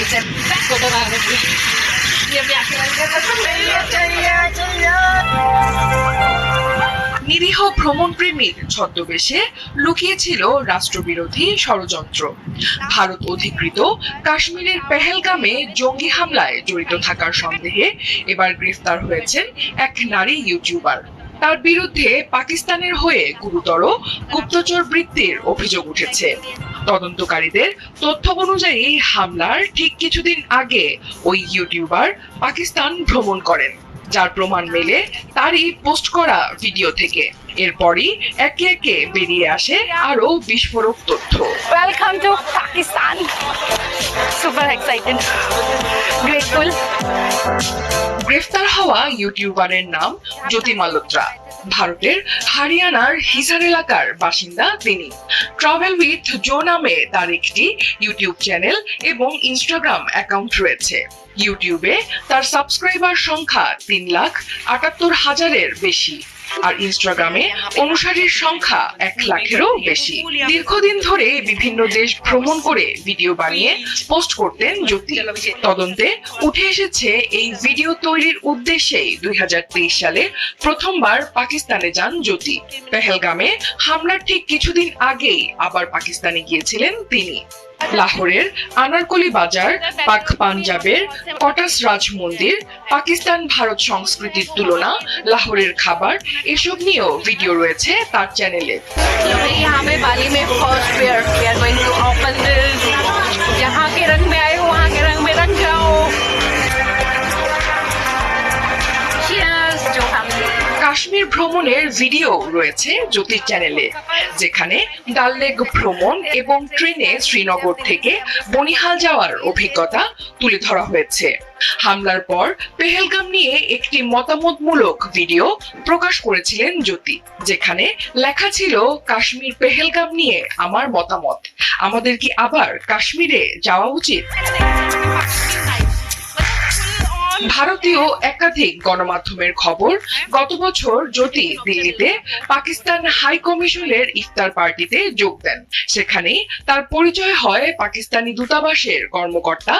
bicep. Fotografo. Dia biasa নিরীহ ছদ্মবেশে লুকিয়েছিল রাষ্ট্রবিরোধী ষড়যন্ত্র ভারত অধিকৃত কাশ্মীরের পেহেলগামে জঙ্গি হামলায় জড়িত থাকার সন্দেহে এবার গ্রেফতার হয়েছেন এক নারী ইউটিউবার তার বিরুদ্ধে পাকিস্তানের হয়ে গুরুতর গুপ্তচর বৃত্তির অভিযোগ উঠেছে তদন্তকারীদের তথ্য অনুযায়ী হামলার ঠিক কিছুদিন আগে ওই ইউটিউবার পাকিস্তান ভ্রমণ করেন যার প্রমাণ মেলে তারই পোস্ট করা ভিডিও থেকে এরপরই একে একে বেরিয়ে আসে আরও বিস্ফোরক তথ্য Welcome to Pakistan. Super excited. Grateful. গ্রেফতার হওয়া ইউটিউবারের নাম জ্যোতি মাল্হোত্রা ভারতের হারিয়ানার হিসার এলাকার বাসিন্দা তিনি। ট্রাভেল উইথ জো নামে তার একটি ইউটিউব চ্যানেল এবং ইনস্টাগ্রাম অ্যাকাউন্ট রয়েছে। ইউটিউবে তার সাবস্ক্রাইবার সংখ্যা তিন লাখ আটাত্তর হাজারের বেশি। আর ইনস্টাগ্রামে অনুসারীর সংখ্যা এক লাখেরও বেশি। দীর্ঘদিন ধরে বিভিন্ন দেশ ভ্রমণ করে ভিডিও বানিয়ে পোস্ট করতেন জ্যোতি। তদন্তে উঠে এসেছে এই ভিডিও তৈরির উদ্দেশ্যেই দুই সালে প্রথমবার পাকিস্তানে যান জ্যোতি। পেহেলগামে হামলার ঠিক কিছুদিন আগেই আবার পাকিস্তানে গিয়েছিলেন তিনি। লাহোরের আনারকলি বাজার, পাক পাঞ্জাবের কটাস রাজ মন্দির পাকিস্তান ভারত সংস্কৃতির তুলনা, লাহোরের খাবার, এসব নিয়েও ভিডিও রয়েছে তার চ্যানেলে কাশ্মীর ভ্রমণের ভিডিও রয়েছে জ্যোতির চ্যানেলে যেখানে ডাল লেক ভ্রমণ এবং ট্রেনে শ্রীনগর থেকে বনিহাল যাওয়ার অভিজ্ঞতা তুলে ধরা হয়েছে। হামলার পর পেহেলগাম নিয়ে একটি মতামতমূলক ভিডিও প্রকাশ করেছিলেন জ্যোতি, যেখানে লেখা ছিল, কাশ্মীর পেহেলগাম নিয়ে আমার মতামত। আমাদের কি আবার কাশ্মীরে যাওয়া উচিত? ভারতীয় একাধিক গণমাধ্যমের খবর। গত বছর জ্যোতি দিল্লিতে পাকিস্তান হাই কমিশনের ইফতার পার্টিতে যোগ দেন। সেখানেই তার পরিচয় হয় পাকিস্তানি দূতাবাসের কর্মকর্তা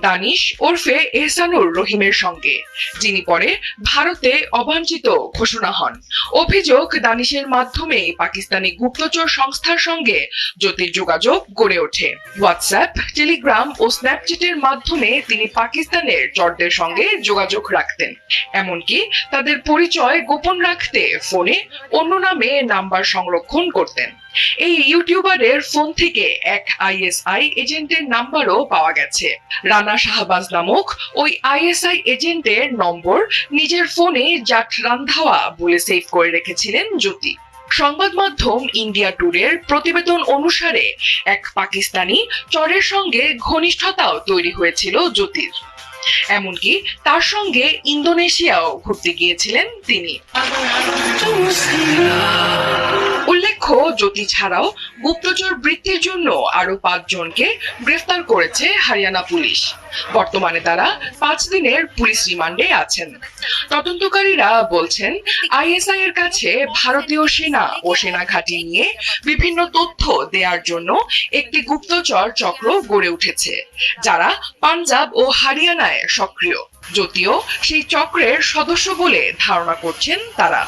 দানিশ ওরফে এহসানুর রহিমের সঙ্গে, যিনি পরে ভারতে অবাঞ্ছিত ঘোষণা হন। অভিযোগ দানিশের মাধ্যমে পাকিস্তানি গুপ্তচর সংস্থার সঙ্গে জ্যোতির যোগাযোগ গড়ে ওঠে। হোয়াটসঅ্যাপ, টেলিগ্রাম ও স্ন্যাপচ্যাটের মাধ্যমে তিনি পাকিস্তানের চরদের সঙ্গে যোগাযোগ রাখতেন। এমনকি তাদের পরিচয় গোপন রাখতে ফোনে অন্য নামে নাম্বার সংরক্ষণ করতেন। এই ইউটিউবারের ফোন থেকে এক আইএসআই এজেন্টের নাম্বারও পাওয়া গেছে। রানা শাহবাজ নামক ওই আইএসআই এজেন্টের নম্বর নিজের ফোনে জাট রান্ধাওয়া বলে সেভ করে রেখেছিলেন জ্যোতি। সংবাদ মাধ্যম ইন্ডিয়া টুডের প্রতিবেদন অনুসারে এক পাকিস্তানি চরের সঙ্গে ঘনিষ্ঠতাও তৈরি হয়েছিল জ্যোতির। এমনকি তার সঙ্গে ইন্দোনেশিয়াও ঘুরতে গিয়েছিলেন তিনি। উল্লেখ্য, জ্যোতি ছাড়াও গুপ্তচর বৃত্তির জন্য আরও পাঁচজনকে গ্রেফতার করেছে হরিয়ানা পুলিশ। বর্তমানে তারা পাঁচ দিনের পুলিশ রিমান্ডে আছেন। তদন্তকারীরা বলছেন, আইএসআই এর কাছে ভারতীয় সেনা ও সেনা ঘাঁটি নিয়ে বিভিন্ন তথ্য দেওয়ার জন্য একটি গুপ্তচর চক্র গড়ে উঠেছে, যারা পাঞ্জাব ও হরিয়ানায় সক্রিয়। যদিও সেই চক্রের সদস্য বলে ধারণা করছেন তারা।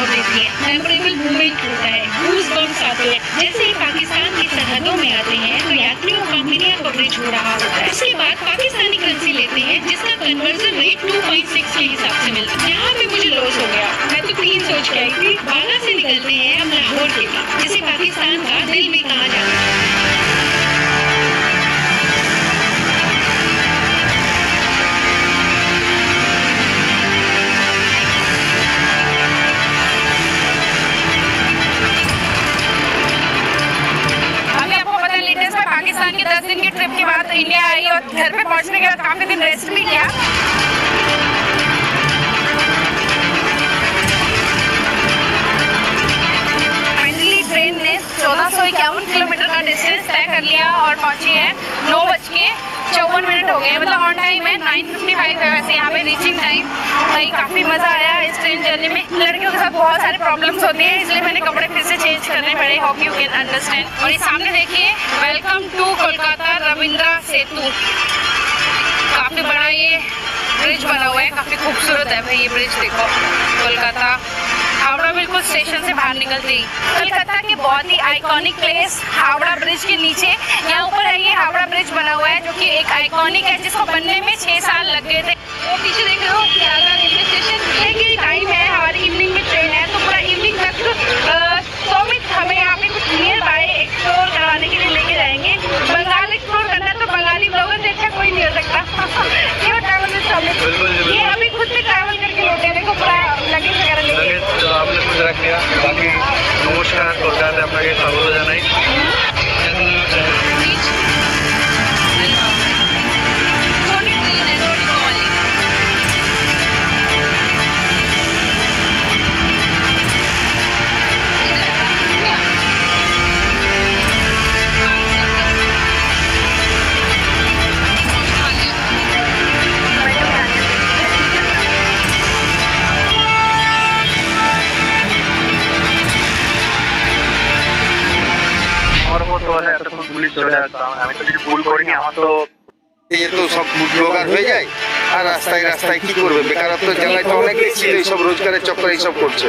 का अनुभव देती है मेमोरेबल मूवमेंट होता है बम्स आते हैं। जैसे ही पाकिस्तान की सरहदों में आते हैं तो यात्रियों का मीडिया कवरेज हो रहा होता है। उसके बाद पाकिस्तानी करेंसी लेते हैं, जिसका कन्वर्जन रेट 2.6 के हिसाब से मिलता है। यहाँ पे मुझे लॉस हो गया। मैं तो तीन सोच के आई थी। बागा से निकलते हैं हम लाहौर के लिए, जिसे पाकिस्तान का दिल भी कहा जाता है। आई और घर पे पहुँचने के बाद काफ़ी दिन रेस्ट भी किया। चौदह सौ इक्यावन किलोमीटर का डिस्टेंस तय कर लिया और पहुँची है। नौ बज के चौवन मिनट हो गए मतलब ऑन टाइम है। नाइन फिफ्टी फाइव है वैसे यहाँ पे रीचिंग टाइम भाई, काफ़ी मज़ा आया इस ट्रेन जर्नी में। लड़कियों के साथ बहुत सारे प्रॉब्लम्स होती हैं, इसलिए मैंने कपड़े फिर से चेंज करने पड़े। होप यू कैन अंडरस्टैंड और ये सामने देखिए वेलकम टू कोलकाता रविंद्रा सेतु काफ़ी बड़ा ये ब्रिज बना हुआ है। काफ़ी खूबसूरत है भाई ये ब्रिज देखो। कोलकाता हावड़ा बिल्कुल स्टेशन से बाहर निकलते ही। कलकत्ता के बहुत ही आइकॉनिक प्लेस हावड़ा ब्रिज के नीचे। यहाँ ऊपर है ये हावड़ा ब्रिज बना हुआ है, जो कि एक आइकॉनिक है, जिसको बनने में छह साल लग गए थे। वो पीछे देख रहे हो रेलवे स्टेशन হয়ে যায়, আর রাস্তায় রাস্তায় কি করবে? বেকারত্ব জ্বালায় তো অনেকে ছিল, এইসব রোজগারের চক্করে এইসব করছে।